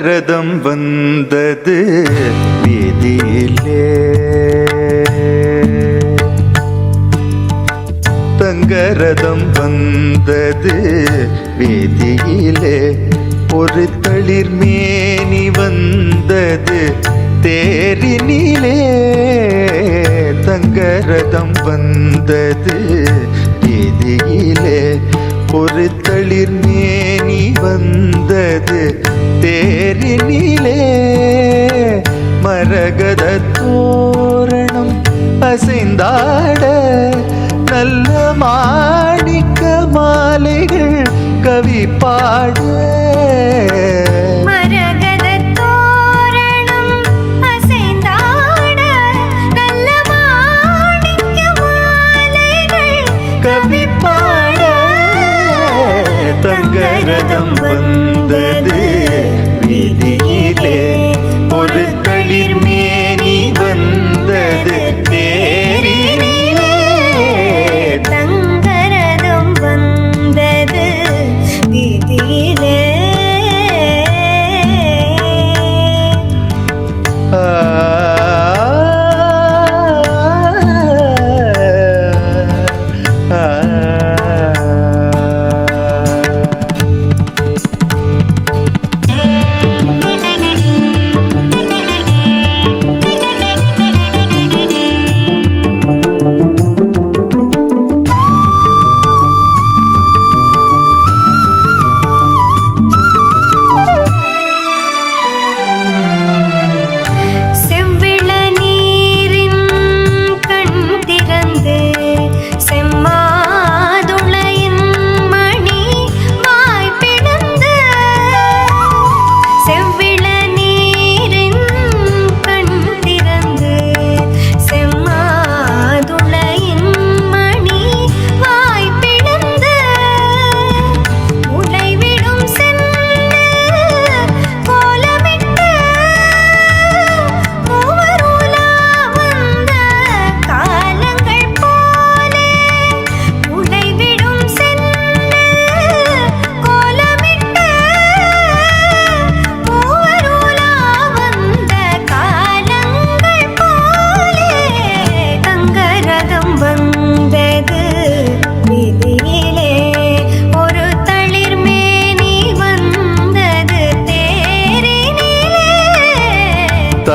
வந்தது வீதியிலே. தங்கரதம் வந்தது வீதியிலே. ஒரு தளிர் மேனி வந்தது தேரினிலே. தங்கரதம் வந்தது வீதியிலே. ஒரு தளிர் மேனி வந்தது தேரினிலே. மரகத தோரணம் அசைந்தாட நல்ல மாணிக்க மாலைகள் கவி பாட. மரகதத்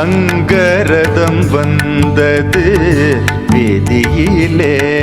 அங்கரதம் வந்தது வீதியிலே.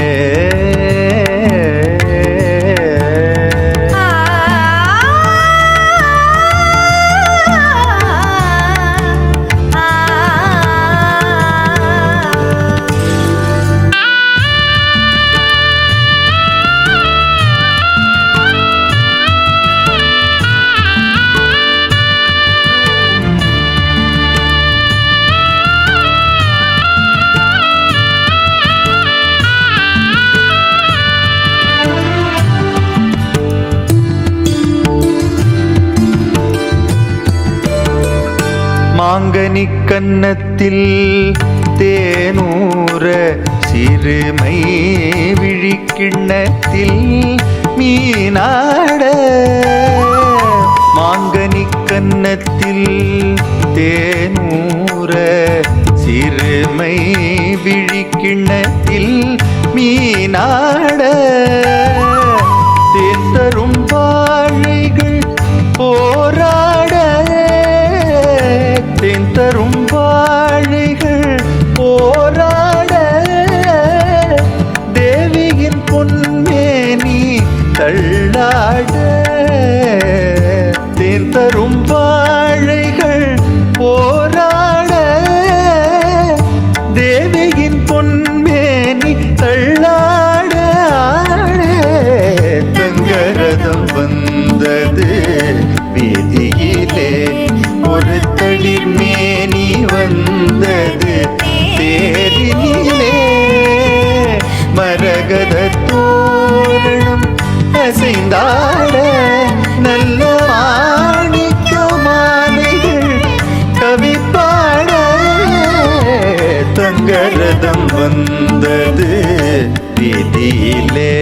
மாங்கனி தேனூர சிறுமை விழிக்கிண்ணத்தில் மீனாட. மாங்கனி கன்னத்தில் தேனூர சிறுமை விழிக்கிண்ணத்தில் மீனா தேவியின் பொன்மேனி தள்ளாட தங்கரதம் வந்தது வீதியிலே. ஒரு தளிர் மேனி வந்தது தேரிலே மரகத தோரணம் அசைந்தாட தங்கரதம் வந்தது விதியிலே.